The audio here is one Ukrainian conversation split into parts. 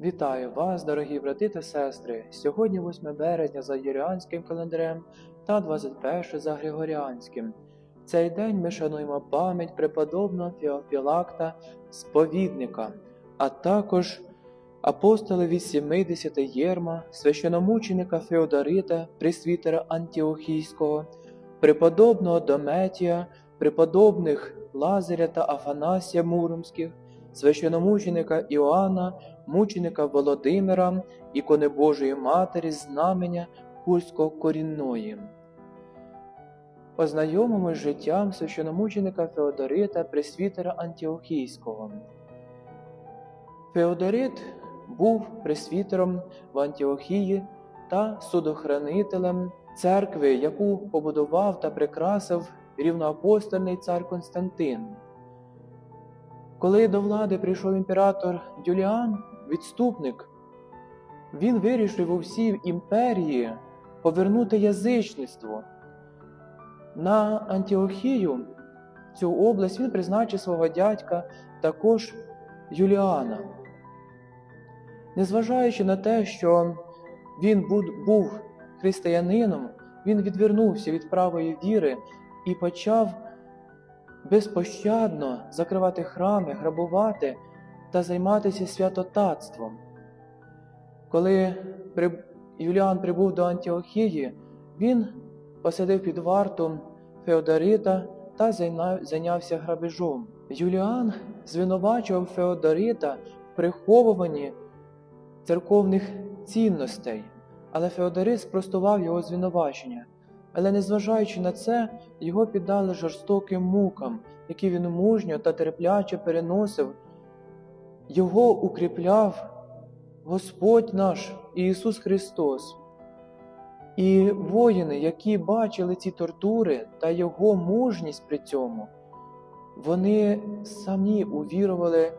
Вітаю вас, дорогі брати та сестри! Сьогодні 8 березня за юріанським календарем та 21 за Григоріанським. В цей день ми шануємо пам'ять преподобного Феофілакта Сповідника, а також апостолів від 70 Єрма, священомученика Феодорита, пресвітера Антіохійського, преподобного Дометія, преподобних Лазаря та Афанасія Муромських, священомученика Іоанна, мученика Володимира, ікони Божої Матері, знамення Курського корінної. Ознайомимо життям священомученика Феодорита, пресвітера Антіохійського. Феодорит був пресвітером в Антіохії та судохранителем церкви, яку побудував та прикрасив рівноапостольний цар Константин. Коли до влади прийшов імператор Юліан, відступник, він вирішив у всій імперії повернути язичництво. На Антіохію, цю область, він призначив свого дядька також Юліана. Незважаючи на те, що він був християнином, він відвернувся від правої віри і почав безпощадно закривати храми, грабувати та займатися святотатством. Коли Юліан прибув до Антіохії, він посадив під варту Феодорита та зайнявся грабежом. Юліан звинувачував Феодорита в приховуванні церковних цінностей, але Феодорит спростував його звинувачення. Але незважаючи на це, його піддали жорстоким мукам, які він мужньо та терпляче переносив. Його укріпляв Господь наш Ісус Христос. І воїни, які бачили ці тортури та Його мужність при цьому, вони самі увірували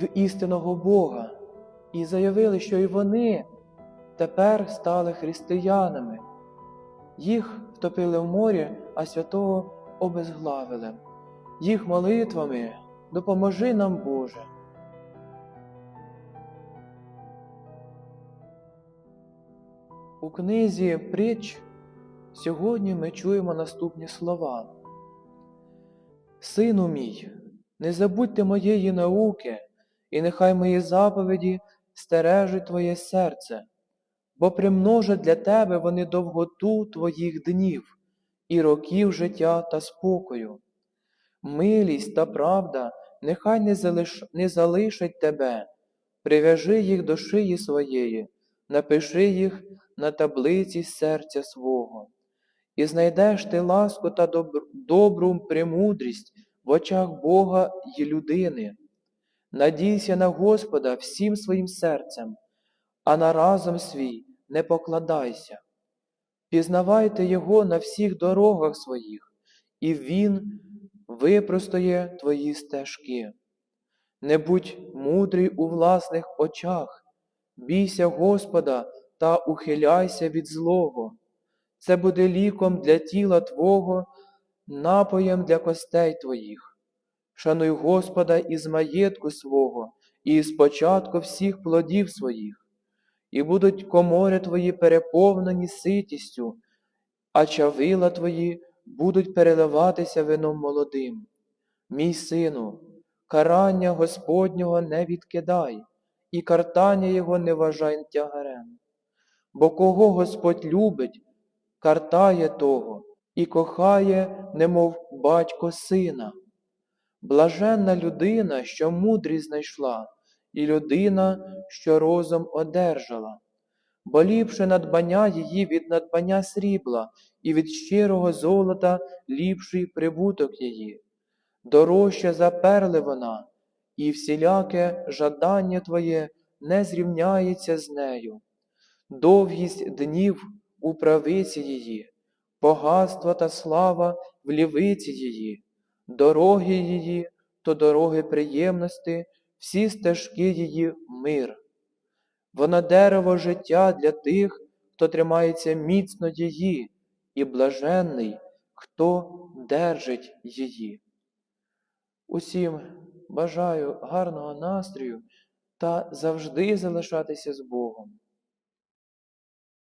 в істинного Бога і заявили, що і вони тепер стали християнами. Їх втопили в морі, а святого обезглавили. Їх молитвами допоможи нам, Боже. У книзі Притч сьогодні ми чуємо наступні слова. Сину мій, не забудьте моєї науки, і нехай мої заповіді стережуть твоє серце бо примножать для тебе вони довготу твоїх днів і років життя та спокою. Милість та правда нехай не, залиш... не залишать тебе, прив'яжи їх до шиї своєї, напиши їх на таблиці серця свого, і знайдеш ти ласку та добр... добру премудрість в очах Бога й людини. Надійся на Господа всім своїм серцем а на разом свій не покладайся. Пізнавайте Його на всіх дорогах своїх, і Він випростоє твої стежки. Не будь мудрий у власних очах, бійся Господа та ухиляйся від злого. Це буде ліком для тіла Твого, напоєм для костей Твоїх. Шануй Господа із маєтку свого, і з початку всіх плодів своїх і будуть комори твої переповнені ситістю, а чавила твої будуть переливатися вином молодим. Мій сину, карання Господнього не відкидай, і картання Його не вважай тягарем. Бо кого Господь любить, картає того і кохає, немов батько сина. Блаженна людина, що мудрість знайшла, і людина, що розум одержала, бо ліпше надбання її від надбання срібла, і від щирого золота ліпший прибуток її. Дорожче за перли вона, і всіляке жадання твоє не зрівняється з нею. Довгість днів у правиці її, богатство та слава в лівиці її, дороги її то дороги приємності, всі стежки її мир. Вона дерево життя для тих, хто тримається міцно її, і блаженний, хто держить її. Усім бажаю гарного настрою та завжди залишатися з Богом.